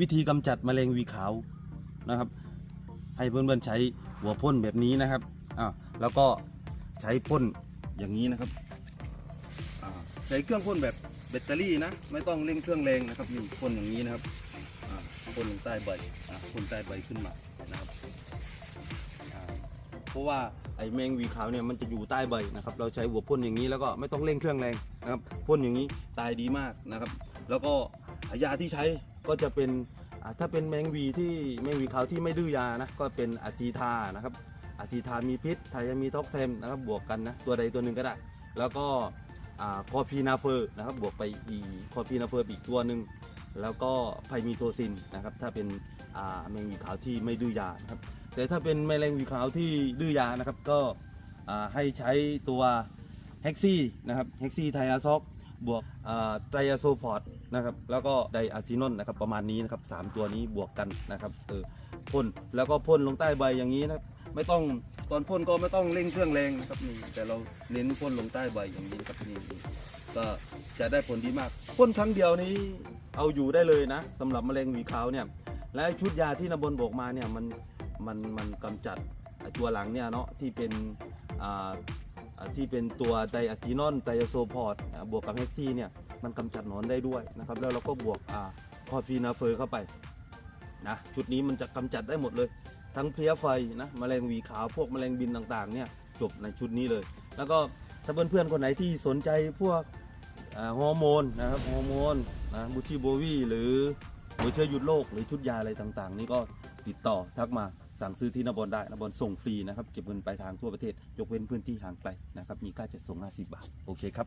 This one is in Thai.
วิธีกำจัดแมลงวีขาวนะครับ ให้เพื่อนๆใช้หัวพ่นแบบนี้นะครับอ่าแล้วก็ใช้พ่นอย่างนี้นะครับอ่าใช้เครื่องพ่นแบบแบตเตอรี่นะ ไม่ต้องเร่งเครื่องแรงนะครับนี่พ่นอย่างนี้นะครับอ่าพ่นลงใต้ใบอ่าพ่นใต้ใบขึ้นมานะครับอ่าเพราะว่าไอ้แมงวีขาวเนี่ยมันจะอยู่ใต้ใบนะครับ เราใช้หัวพ่นอย่างนี้แล้วก็ไม่ต้องเร่งเครื่องแรงนะครับพ่นอย่างนี้ตายดีมากนะครับ แล้วก็ ยาที่ใช้ก็จะเป็นถ้าเป็นแมงวีที่แมงวีขาวที่ไม่ดื้อยานะก็เป็นอะซีทานะครับอะซีทามีพิษไทยามีท็อกเซมนะครับบวกกันนะตัวใดตัวหนึ่งก็ได้ แล้วก็คอฟีนาเฟอร์นะครับบวกไปอีกคอฟีนาเฟอร์อีกตัวหนึ่งแล้วก็ไพมีโทซินนะครับถ้าเป็นแมงวีขาวที่ไม่ดื้อยานะครับแต่ถ้าเป็นแมลงวีขาวที่ดื้อยานะครับก็ให้ใช้ตัวเฮกซี่นะครับเฮกซี่ไทอาซอก บวกไตรโซฟอร์ดนะครับแล้วก็ไดอะซินอนนะครับประมาณนี้นะครับสามตัวนี้บวกกันนะครับเออพ่นแล้วก็พ่นลงใต้ใบอย่างนี้นะไม่ต้องตอนพ่นก็ไม่ต้องเร่งเครื่องแรงนะครับนี่แต่เราเน้นพ่นลงใต้ใบอย่างนี้นะครับนี่ก็จะได้ผลดีมากพ่นครั้งเดียวนี้เอาอยู่ได้เลยนะสำหรับมะเร็งหวีขาวเนี่ยและชุดยาที่นบนบอกมาเนี่ยมันมันมันกำจัดตัวหลังเนี่ยเนาะที่เป็นอ่า ที่เป็นตัวไดอะซีนอนไดอะโซพอร์ตบวกกับเฮกซี่เนี่ยมันกำจัดหนอนได้ด้วยนะครับแล้วเราก็บวกคอฟีนาเฟอร์เข้าไปนะชุดนี้มันจะกำจัดได้หมดเลย ทั้งเพลี้ยไฟนะแมลงวีขาวพวกแมลงบินต่างๆเนี่ยจบในชุดนี้เลย แล้วก็ถ้าเพื่อนๆคนไหนที่สนใจพวกฮอร์โมนนะครับฮอร์โมนนะบูชิโบวีหรือหัวเชื้อหยุดโรคหรือชุดยาอะไรต่างๆ นี่ก็ติดต่อทักมา สั่งซื้อที่นบอลได้นบอลส่งฟรีนะครับ เก็บเงินปลายทางทั่วประเทศ ยกเว้นพื้นที่ห่างไกลนะครับ มีค่าจัดส่ง 50 บาท โอเคครับ